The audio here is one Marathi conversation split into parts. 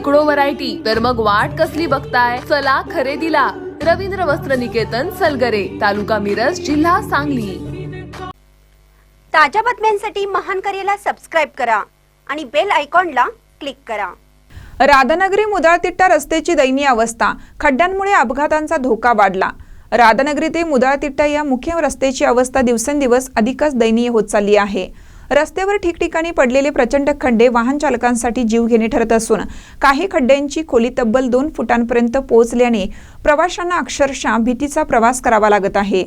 शेकडो व्हरायटी तर मग वाट कसली बघताय? चला खरेदीला. रवींद्र वस्त्र निकेतन सलगरे तालुका मिरज जिल्हा सांगली. ताज्या बातम्यांसाठी महान करेला सबस्क्राईब करा आणि बेल आयकॉनला क्लिक करा. राधानगरी मुदाळतिट्टा रस्त्याची दयनीय अवस्था. खड्ड्यांमुळे अपघातांचा धोका वाढला. राधानगरी ते मुदाळतिट्टा या मुख्य रस्त्याची अवस्था दिवसेंदिवस अधिकच दयनीय होत चालली आहे. रस्त्यावर ठिकठिकाणी पडलेले प्रचंड खड्डे वाहन चालकांसाठी जीवघेणे ठरत असून काही खड्ड्यांची खोली तब्बल दोन फुटांपर्यंत पोहोचल्याने प्रवाशांना अक्षरशः भीतीचा प्रवास करावा लागत आहे.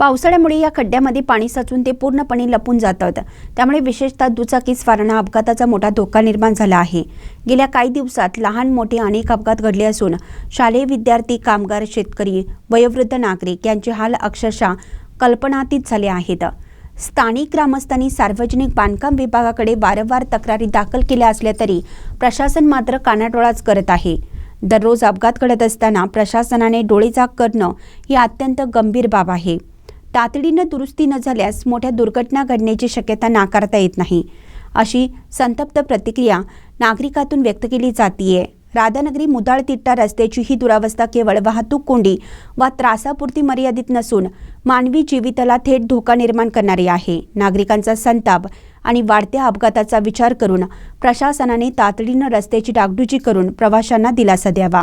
पावसाळ्यामुळे या खड्ड्यामध्ये पाणी साचून ते पूर्णपणे लपून जातात. त्यामुळे विशेषतः दुचाकी स्वारांना अपघाताचा मोठा धोका निर्माण झाला आहे. गेल्या काही दिवसात लहान मोठे अनेक अपघात घडले असून शालेय विद्यार्थी कामगार शेतकरी वयोवृद्ध नागरिक यांचे हाल अक्षरशः कल्पनातीत झाले आहेत. स्थानिक ग्रामस्थांनी सार्वजनिक बांधकाम विभागाकडे वारंवार तक्रारी दाखल केल्या असल्या तरी प्रशासन मात्र कानाडोळाच करत आहे. दररोज अपघात घडत असताना प्रशासनाने डोळेझाक करणं ही अत्यंत गंभीर बाब आहे. तातडीनं दुरुस्ती न झाल्यास मोठ्या दुर्घटना घडण्याची शक्यता नाकारता येत नाही. अशी संतप्त प्रतिक्रिया नागरिकातून व्यक्त केली जातीये. राधानगरी मुदाळतिट्टा रस्त्याची ही दुरावस्था केवळ वाहतूक कोंडी वा त्रासापुरती मर्यादित नसून मानवी जीविताला थेट धोका निर्माण करणारी आहे. नागरिकांचा संताप आणि वाढत्या अपघाताचा विचार करून प्रशासनाने तातडीनं रस्त्याची डागडुजी करून प्रवाशांना दिलासा द्यावा.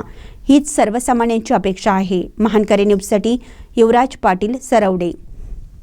हीच सर्वसामान्यांची अपेक्षा आहे. महानकरे न्यूजसाठी युवराज पाटील सरवडे.